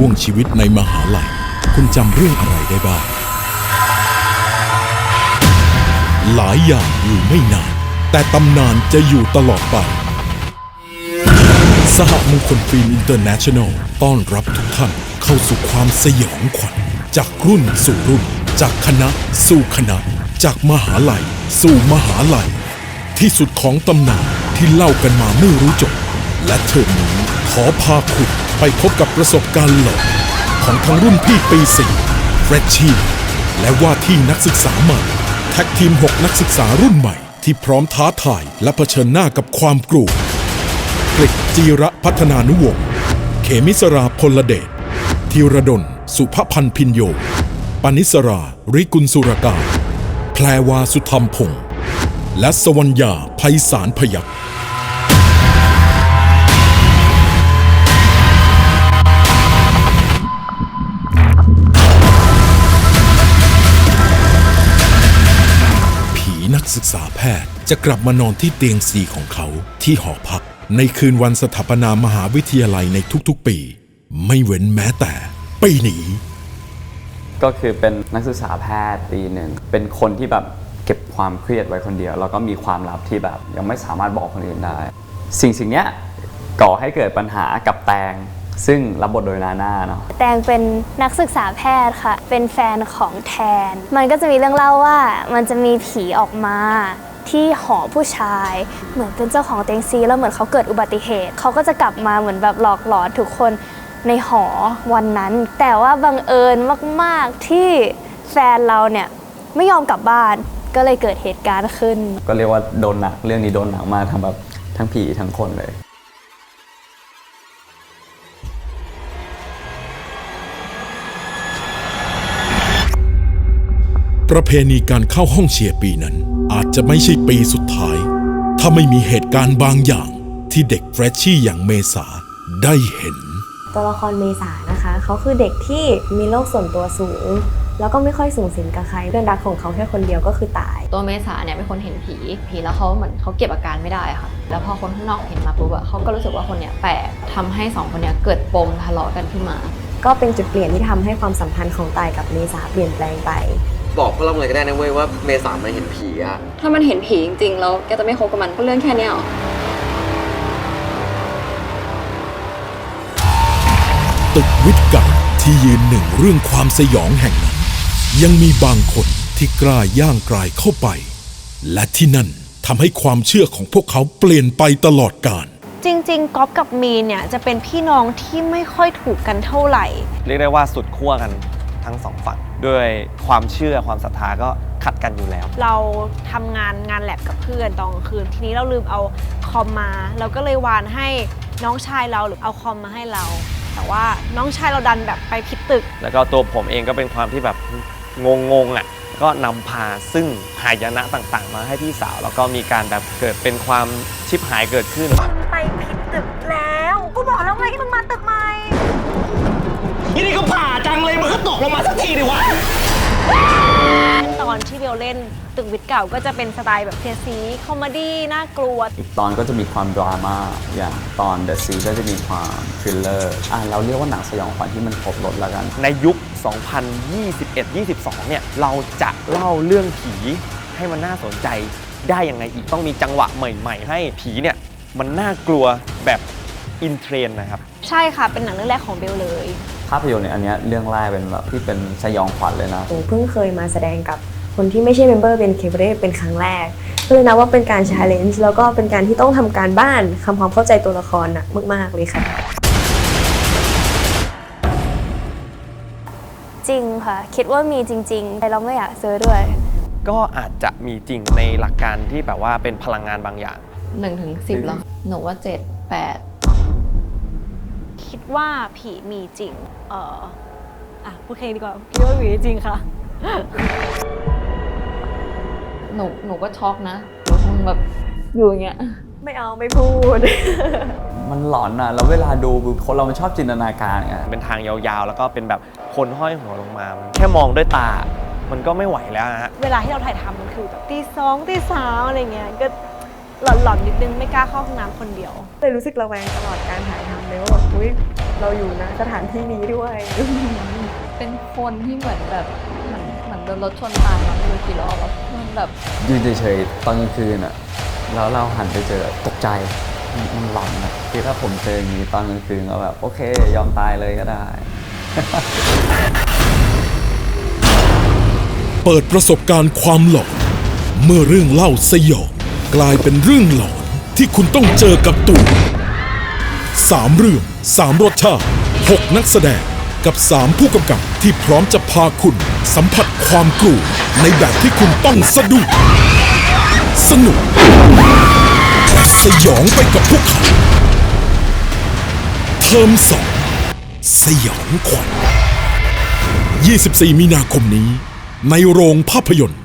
ช่วงชีวิตในมหาลัย คุณจำเรื่องอะไรได้บ้าง หลายอย่างอยู่ไม่นาน แต่ตำนานจะอยู่ตลอดไป สหมงคลฟิล์มอินเตอร์เนชั่นแนลต้อนรับทุกท่านเข้าสู่ความสยองขวัญ จากรุ่นสู่รุ่น จากคณะสู่คณะ จากมหาลัย สู่มหาลัย ที่สุดของตำนานที่เล่ากันมาไม่รู้จบ และเทอมนี้ อพาคุณไปพบกับประสบการณ์หลอนของทั้งรุ่นพี่ปี4เฟรชชี่และว่าที่นักศึกษาใหม่แท็กทีม 6 นักศึกษารุ่นใหม่ ที่พร้อมท้าทายและเผชิญหน้ากับความกลัวกฤษจีระพัฒนานุวงศ์เขมิสราพลเดชธีรดล สุภพันธ์พินโยปนิสรา ริกุลสุรการแพรวาสุธรรมพงศ์และสวัญญาไพศาลพยัคฆ์ กศึกษาแพทย์ จะกลับมานอนที่เตียงสีของเขาที่หอพัก ในคืนวันสถาปนามหาวิทยาลัยในทุกๆปี ไม่เว้นแม้แต่ปีนี้ ก็คือเป็นนักศึกษาแพทย์ปีหนึ่ง เป็นคนที่แบบเก็บความเครียดไว้คนเดียว แล้วก็มีความลับที่แบบยังไม่สามารถบอกคนอื่นได้ สิ่งสิ่งเนี้ยก่อให้เกิดปัญหากับแตง ซึ่งรับบทโดยนาน่าเนาะแตงเป็นนักศึกษาแพทย์ค่ะ เป็นแฟนของแทน มันก็จะมีเรื่องเล่าว่ามันจะมีผีออกมาที่หอผู้ชาย เหมือนเป็นเจ้าของเตียงซีแล้วเหมือนเขาเกิดอุบัติเหตุ เขาก็จะกลับมาเหมือนแบบหลอกหลอนทุกคนในหอวันนั้น แต่ว่าบังเอิญมากๆที่แฟนเราเนี่ยไม่ยอมกลับบ้านก็เลยเกิดเหตุการณ์ขึ้น ก็เรียกว่าโดนหนักเรื่องนี้โดนหนักมากทั้งแบบทั้งผีทั้งคนเลย ประเพณีการเข้าห้องเชียร์ปีนั้น อาจจะไม่ใช่ปีสุดท้าย ถ้าไม่มีเหตุการณ์บางอย่างที่เด็กเฟรชชี่อย่างเมษาได้เห็น ตัวละครเมษานะคะเขาคือเด็กที่มีโลกส่วนตัวสูง แล้วก็ไม่ค่อยสูงสิงกับใครเพื่อนรักของเขาแค่คนเดียวก็คือตาย ตัวเมษาเนี่ยเป็นคนเห็นผี ผีแล้วเขาเหมือนเขาเก็บอาการไม่ได้อะค่ะ แล้วพอคนข้างนอกเห็นมาปุ๊บอะเขาก็รู้สึกว่าคนเนี้ยแปลกทำให้สองคนเนี้ยเกิดปมทะเลาะกันขึ้นมา ก็เป็นจุดเปลี่ยนที่ทำให้ความสัมพันธ์ของตายกับเมษาเปลี่ยนแปลงไป บอกพวกเราเลยก็ได้นะเว้ยว่าเมษามันเห็นผีอะถ้ามันเห็นผีจริงๆ แล้วแกจะไม่คบกับมันก็เรื่องแค่เนี้ยหรอ ตึกวิทย์เก่าที่ยืนหนึ่งเรื่องความสยองแห่งนั้น ยังมีบางคนที่กล้าย่างกลายเข้าไป และที่นั่นทำให้ความเชื่อของพวกเขาเปลี่ยนไปตลอดกาลจริงๆก๊อฟกับมีนเนี่ยจะเป็นพี่น้องที่ไม่ค่อยถูกกันเท่าไหร่ เรียกได้ว่าสุดขั้วกันทั้งสองฝั่ง ด้วยความเชื่อความศรัทธาก็ขัดกันอยู่แล้ว เราทำงานงานแลบกับเพื่อนตอนกลางคืน ทีนี้เราลืมเอาคอมมา เราก็เลยวานให้น้องชายเราหรือเอาคอมมาให้เรา แต่ว่าน้องชายเราดันแบบไปผิดตึก แล้วก็ตัวผมเองก็เป็นความที่แบบงงๆอะก็นำพาซึ่งหายนะต่างๆ มาให้พี่สาว แล้วก็มีการแบบเกิดเป็นความชิบหายเกิดขึ้นไปผิดตึกแล้ว กูบอกแล้วไงให้มึงมาตึกใหม่ยี่นี่ก็ผ่า จังเลยมันก็ตกลงมาสักทีดิวะ ตอนที่เบลเล่นตึกวิทย์เก่าก็จะเป็นสไตล์แบบเทียซีคอมเมดี้น่ากลัว อีกตอนก็จะมีความดราม่าอย่างตอน The Sea ก็จะมีความทริลเลอร์อะเราเรียกว่าหนังสยองขวัญที่มันครบรถแล้วกัน ในยุค 2021-22 เนี่ย เราจะเล่าเรื่องผีให้มันน่าสนใจได้ยังไงอีกต้องมีจังหวะใหม่ ๆ ให้ผีเนี่ยมันน่ากลัวแบบอินเทรนด์นะครับ ใช่ค่ะ เป็นหนังเรื่องแรกของเบลเลย ภาพยนตร์เนี่ยอันเนี้ยเรื่องแรกเป็นแบบที่เป็นสยองขวัญเลยนะ หนูเพิ่งเคยมาแสดงกับคนที่ไม่ใช่เมมเบอร์เป็นเคเบเรเป็นครั้งแรกก็เลยนับว่าเป็นการชาเลนจ์แล้วก็เป็นการที่ต้องทำการบ้านทำความเข้าใจตัวละครหนักมาก ๆ เลยค่ะ จริงค่ะ คิดว่ามีจริงๆแต่เราไม่อยากซื้อด้วย ก็อาจจะมีจริงในหลักการที่แบบว่าเป็นพลังงานบางอย่าง หนึ่งถึงสิบแล้วหนูว่าเจ็ดแปด คิดว่าผีมีจริง เอออะพูดแค่นี้ดีกว่าคิดว่าผีจริงค่ะ หนูหนูก็ช็อกนะหนูคงแบบอยู่อย่างเงี้ย ไม่เอาไม่พูด มันหลอนอะ แล้วเวลาดูคนเรามันชอบจินตนาการไงเป็นทางยาวๆ แล้วก็เป็นแบบคนห้อยหัวลงมา แค่มองด้วยตา มันก็ไม่ไหวแล้วนะฮะ เวลาที่เราถ่ายทำมันคือแบบตีสองตีสามอะไรเงี้ยก็ หลอนๆนิดนึงไม่กล้าเข้าห้องน้ำคนเดียว เลยรู้สึกระแวงตลอดการถ่ายทำเลยว่าแบบอุ้ยเราอยู่นะสถานที่นี้ด้วย เป็นคนที่เหมือนแบบเหมือนเหมือนโดนรถชนตายมาไม่รู้กี่รอบอะมันแบบยืนเฉยๆตอนกลางคืนอะแล้วเราหันไปเจอตกใจมันมันหลอนอะคือถ้าผมเจออย่างนี้ตอนกลางคืนก็แบบ โอเค ยอมตายเลยก็ได้ เปิดประสบการณ์ความหลอนเมื่อเรื่องเล่าสยอง กลายเป็นเรื่องหลอนที่คุณต้องเจอกับตัวสามเรื่องสามรสชาติหกนักแสดงกับสามผู้กำกับที่พร้อมจะพาคุณสัมผัสความกลัวในแบบที่คุณต้องสะดุ้งสนุกและสยองไปกับพวกเขาเทอมสองสยองขวัญ24 มีนาคมนี้ ในโรงภาพยนตร์